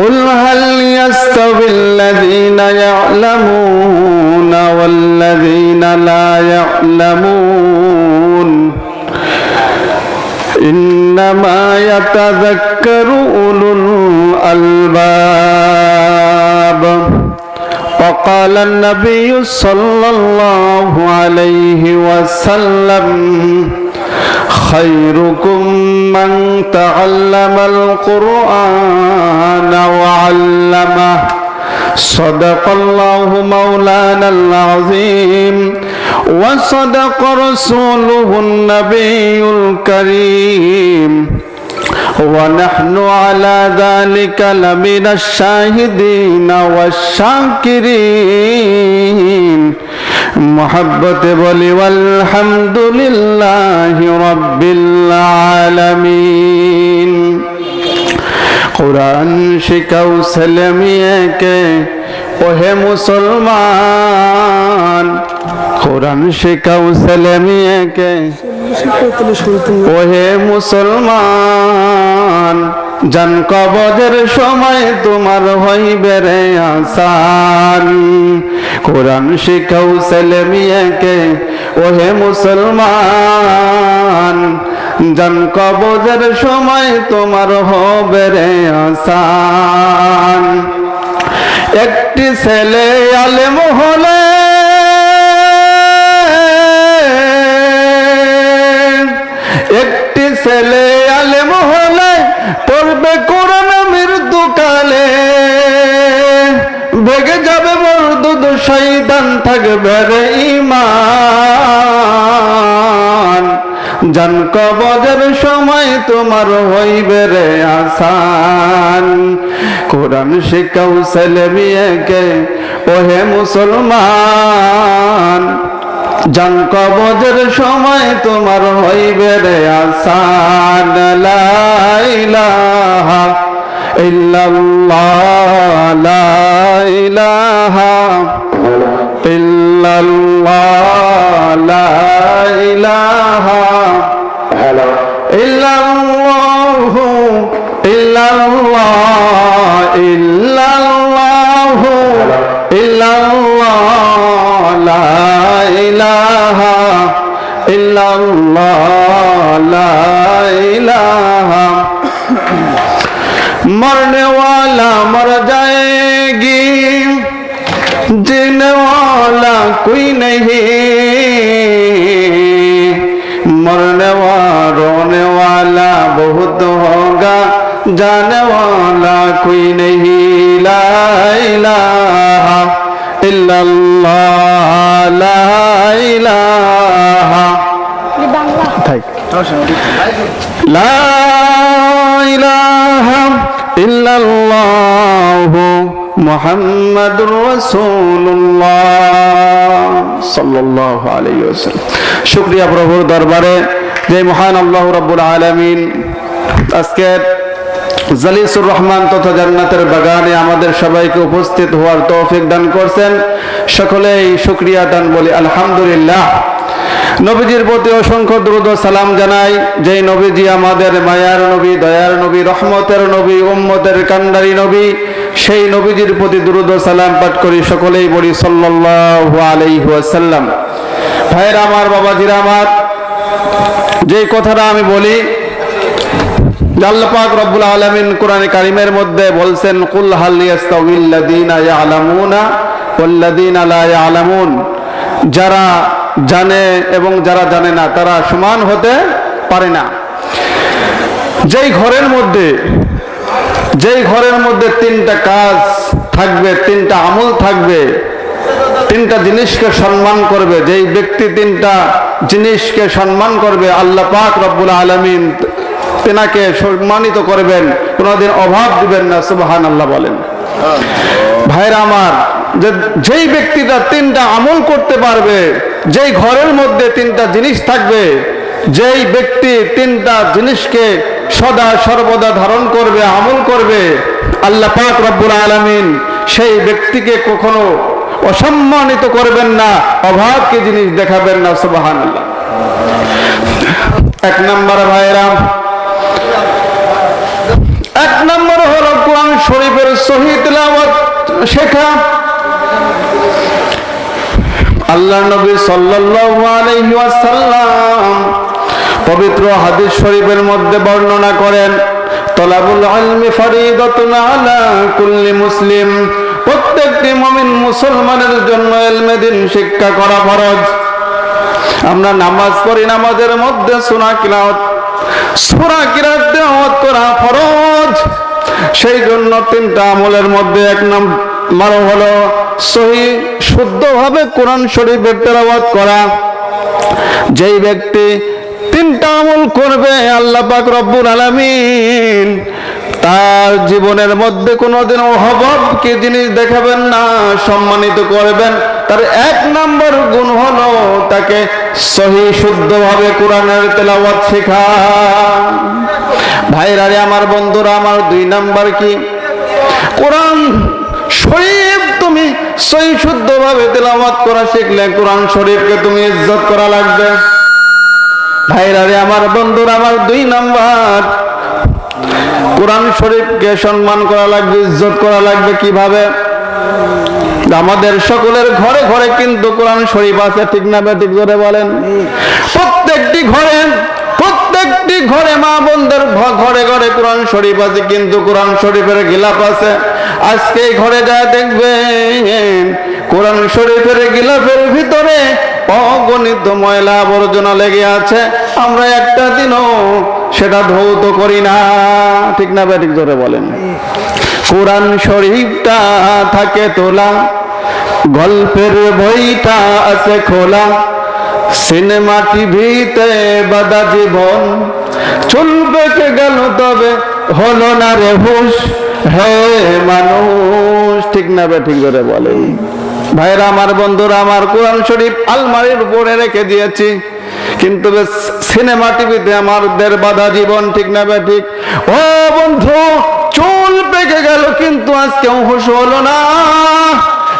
قل هل يستوي الذين يعلمون والذين لا يعلمون إنما يتذكر أولو الألباب وقال النبي صلى الله عليه وسلم خيركم من تعلم القرآن وعلمه صدق الله مولانا العظيم وصدق رسوله النبي الكريم ونحن على ذلك لمن الشاهدين والشاكرين محبت بولي والحمد لله رب العالمين কোরআন শিখাও ছেলে মেয়েকে ওহে মুসলমান কোরআন শিখাও ছেলে মেয়েকে ওহে মুসলমান জান কবজের সময় তোমার হইবে রে আসান। কোরআন শিখাও ছেলে মেয়েকে, ওহে মুসলমান। জান কবজের সময় তোমার হবে রে আসান। একটি ছেলে আলেম হলে একটি ছেলে পড়বে কোরআন মৃত্যুকালে ভেগে যাবে মরদুদ শৈতান থাকবে রে ইমান জান কবজের সময় তোমার হইবে রে আসান। কোরআন শিখাও ছেলে মেয়েকে, ওহে মুসলমান। জান কবজের সময় তোমার হইবে রে আসান লাইলাহা ইল্লাল্লাহ লা ইলাহা ইল্লাল্লাহ লা ইল্লাল্লাহ লা ইলাহা मरने वाला मर जाएगी जीने वाला कोई नहीं मरने वाला रोने वाला बहुत होगा जाने वाला कोई नहीं ला इलाहा इल्लल्लाह ला শুকরিয়া প্রভুর দরবারে, যে মহান আল্লাহ রাব্বুল আলামিন আজকের জালিসুর রহমান তথা জান্নাতের বাগানে আমাদের সবাইকে উপস্থিত হওয়ার তৌফিক দান করছেন। সকলেই শুক্রিয়া দান বলি, আলহামদুলিল্লাহ। নবীজির প্রতি অসংখ্য দ্রুত সালাম জানাই। যেই নবীজি আমাদের মায়ার নবী, দয়ার নবী, রহমতের নবী, উম্মতের কান্ডারি নবী, সেই নবীজির প্রতি দ্রুত সালাম পাঠ করি, সকলেই বলি সাল্লাল্লাহু আলাইহি ওয়াসাল্লাম। ভাইয়ের আমার, বাবাজির আমার, যেই কথাটা আমি বলি আল্লাহ পাক রব্বুল আলামিন কোরআনে কারিমের মধ্যে বলছেন, কুল হাল ইয়াস্তাউিল্লাযীনা ইয়ালামুনা ওয়াল্লাযীনা লা ইয়ালামুন। যারা জানে এবং যারা জানে না, তারা সমান হতে পারে না। যেই ঘরের মধ্যে, যেই ঘরের মধ্যে তিনটা কাজ থাকবে, তিনটা আমল থাকবে, তিনটা জিনিসকে সম্মান করবে, যেই ব্যক্তি তিনটা জিনিসকে সম্মান করবে, আল্লাহ পাক রব্বুল আলমিন তেনাকে সম্মানিত করবেন, কোনোদিন অভাব দিবেন না সুবাহান আল্লাহ বলেন। ভাইরা আমার, যে যেই ব্যক্তিটা তিনটা আমল করতে পারবে, যেই ঘরের মধ্যে তিনটা জিনিস থাকবে, যেই ব্যক্তি তিনটা জিনিসকে সদা সর্বদা ধারণ করবে, আমল করবে, আল্লাহ পাক রব্বুল আলমিন সেই ব্যক্তিকে কখনো অসম্মানিত করবেন না, অভাবকে জিনিস দেখাবেন না, সুবহানাল্লাহ। এক নম্বর ভাইরাম এক নম্বর হলো কোরআন শরীফের তেলাওয়াত শেখা। আল্লাহ নবী ওয়াসাল্লাম পবিত্র হাদিস শরীফের মধ্যে বর্ণনা করেন, তলাবুল ফরিদাতুন আলা কুল্লি মুসলিম। প্রত্যেকটি মুমিন মুসলমানের জন্য ইলমে দিন শিক্ষা করা ফরজ। আমরা নামাজ পড়ি, নামাজের মধ্যে সোনা কিরাত সোনা কিরাত করা ফরজ। সেই জন্য তিনটা আমলের মধ্যে এক নাম্বার হলো সহি শুদ্ধভাবে কোরআন শরীফের তেলাওয়াত করা। যেই ব্যক্তি তিনটা আমল করবে, আল্লাহ পাক রব্বুল আলামিন, তার জীবনের মধ্যে কোনোদিন অভাব কি জিনিস দেখাবেন না, সম্মানিত করবেন। তার এক নম্বর গুণ হলো তাকে সহি শুদ্ধভাবে কোরআনের তেলাওয়াত শেখা। ভাইরা রে, আমার বন্ধুরা, আমার দুই নাম্বার কি? কোরআন শরীফ তুমি সহি শুদ্ধভাবে তেলাওয়াত করা শিখলে কোরআন শরীফকে তুমি ইজ্জত করা লাগবে। ভাইরা রে, আমার বন্ধুরা, আমার দুই নাম্বার। কোরআন শরীফকে সম্মান করা লাগবে, ইজ্জত করা লাগবে কীভাবে? আমাদের সকলের ঘরে ঘরে কিন্তু কোরআন শরীফ আছে, ঠিক না ঠিক করে বলেন? প্রত্যেকটি ঘরে প্রত্যেকটি ঘরে মা বোনদের ঘরে ঘরে কোরআন শরীফ আছে, কিন্তু কোরআন শরীফের গিলাপ আছে। আজকে ঘরে যা দেখবেন, কোরআন শরীফের গিলাফের ভিতরে অগণিত ময়লা আবর্জনা লেগে আছে। আমরা একটা দিনও সেটা ধৌত করি না, ঠিক না বে ঠিক ধরে বলেন? কোরআন শরীফটা থাকে তোলা, গল্পের বইটা আছে খোলা, সিনেমা টিভিতে বাদা জীবন, চলবে কে গেল তবে, হলো না রে হুশ, হে মানুষ। ঠিক না বে, ঠিক করে বলেন ভাইরা, আমার বন্ধুরা, আমার কোরআন শরীফ আলমারির উপরে রেখে দিয়েছি, কিন্তু সিনেমা টিভিতে আমাদের বাধা জীবন, ঠিক না বে, ঠিক? ও বন্ধু চুল পেকে গেল, কিন্তু আজকেও হুশ হলো না।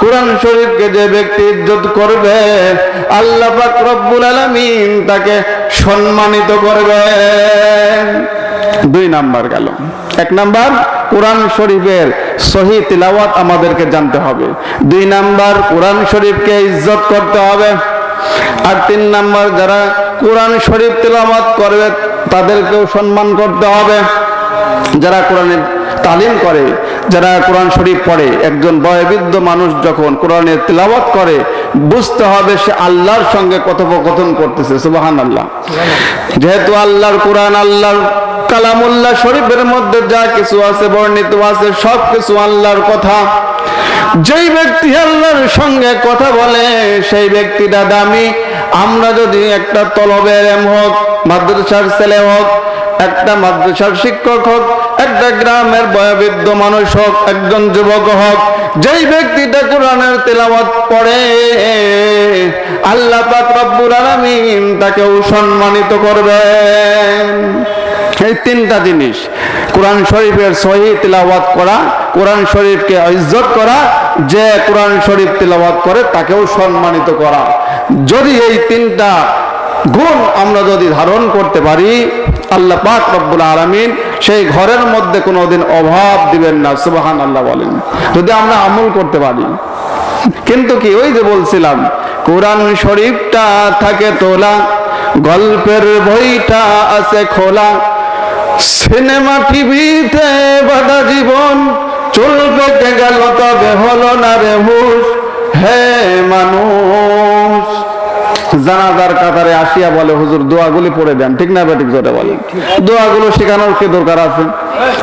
কোরআন শরীফকে যে ব্যক্তি ইজ্জত করবে, আল্লাহ পাক রব্বুল আলামিন তাকে সম্মানিত করবে। দুই নাম্বার গেল। এক নাম্বার, কোরআন শরীফের সহি তিলাওয়াত আমাদেরকে জানতে হবে। দুই নাম্বার, কোরআন শরীফকে ইজ্জত করতে হবে। আর তিন নাম্বার, যারা কোরআন শরীফ তেলাওয়াত করবে, তাদেরকেও সম্মান করতে হবে। যারা কোরআনের তালিম করে, যারা কোরআন শরীফ পড়ে, একজন বয়বৃদ্ধ মানুষ যখন কোরআনের তেলাওয়াত করে, বুঝতে হবে সে আল্লাহর সঙ্গে কথোপকথন করতেছে সুবাহান আল্লাহ যেহেতু আল্লাহর কোরআন, আল্লাহর কালামুল্লাহ শরীফের মধ্যে যা কিছু আছে, বর্ণিত আছে সব কিছু আল্লাহর কথা, যেই ব্যক্তি আল্লাহর সঙ্গে কথা বলে, সেই ব্যক্তিটা দামি। আমরা যদি একটা তলবের এম হোক, মাদ্রাসার ছেলে হোক একটা মাদ্রাসার শিক্ষক হোক, একটা গ্রামের বয়োবৃদ্ধ মানুষ হোক, একজন যুবক হোক, যেই ব্যক্তিটা কোরআনের তেলাওয়াত পড়ে, আল্লাহ পাক রব্বুল আলামিন তাকেও সম্মানিত করবেন এই তিনটা জিনিস, কোরআন শরীফের সহি তিলাওয়াত করা, কোরআন শরীফকে ইজ্জত করা, যে কোরআন শরীফ তিলাওয়াত করে তাকেও সম্মানিত করা। যদি এই তিনটা গুণ আমরা যদি ধারণ করতে পারি, আল্লাহ পাক রব্বুল আলামিন সেই ঘরের মধ্যে কোনোদিন অভাব দিবেন না সুবাহান আল্লাহ বলেন। যদি আমরা আমল করতে পারি। কিন্তু কি, ওই যে বলছিলাম, কোরআন শরীফটা থাকে তোলা, গল্পের বইটা আছে খোলা, সিনেমা টিভিতে বাধা জীবন, চলবে গেল তবে হলো না রে হে মানুষ। জানাজার কাতারে আসিয়া বলে, হুজুর, দোয়াগুলি পড়ে দেন। ঠিক না বেঠিক জোরে বলে। দোয়াগুলো শেখানোর কি দরকার আছে?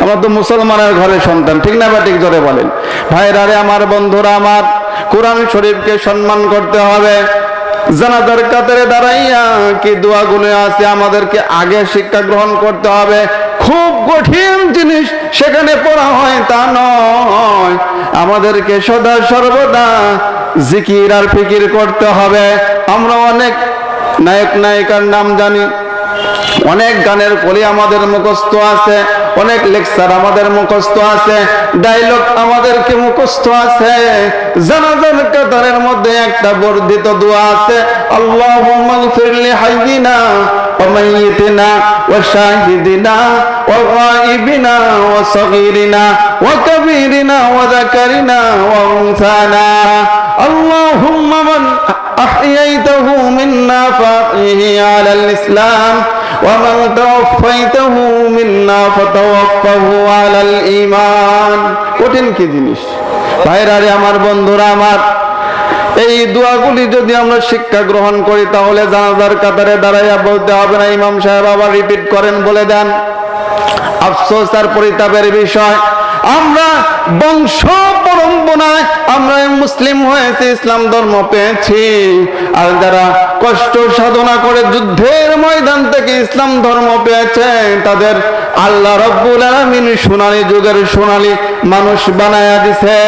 আমার তো মুসলমানের ঘরে সন্তান, ঠিক না বেঠিক জোরে বলেন। ভাইরা রে, আমার বন্ধুরা আমার, কোরআন শরীফকে সম্মান করতে হবে। জানাজার কাতারে দাঁড়াইয়া কি দোয়াগুলো আছে আমাদেরকে আগে শিক্ষা গ্রহণ করতে হবে? খুব কঠিন জিনিস সেখানে পড়া হয়, তা নয়। আমাদেরকে সদা সর্বদা জিকির আর ফিকির করতে হবে। আমরা অনেক নায়ক, নায়িকার নাম জানি। অনেক গানের কলি আমাদের মুখস্থ আছে। অনেক লেকচার আমাদের মুখস্থ আছে। ডায়লগ আমাদেরকে মুখস্থ আছে। জানাজার কাতারের মধ্যে একটা বর্ধিত দোয়া আছে। আল্লাহুম্মা গফিরলি হাইয়িনা ওয়া মাইয়িতিনা ওয়া শাহিদিনা ওয়া গায়িবিনা ওয়া সগীরিনা ওয়া কাবীরিনা إناثنا وذكرنا وأنثانا اللهم من أحييته منا فأحيه على الإسلام ومن توفيته منا فتوفه على الإيمان কঠিন কি জিনিস ভাইরারে আমার বন্ধুরা আমার এই দোয়াগুলি যদি আমরা শিক্ষা গ্রহণ করি, তাহলে জানাজার কাতারে দাঁড়াইয়া বলতে হবে না, ইমাম সাহেব আবার রিপিট করেন, বলে দেন, আফসোস আর পরিতাপের বিষয়, আমরা বংশ পরম্পরায় আমরা মুসলিম হয়েছে, ইসলাম ধর্ম পেয়েছি, আর যারা কষ্ট সাধনা করে যুদ্ধের ময়দান থেকে ইসলাম ধর্ম পেয়েছে, তাদের আল্লাহ রব্বুল আলামিন সোনালী যুগের সোনালী মানুষ বানায়া দিছে।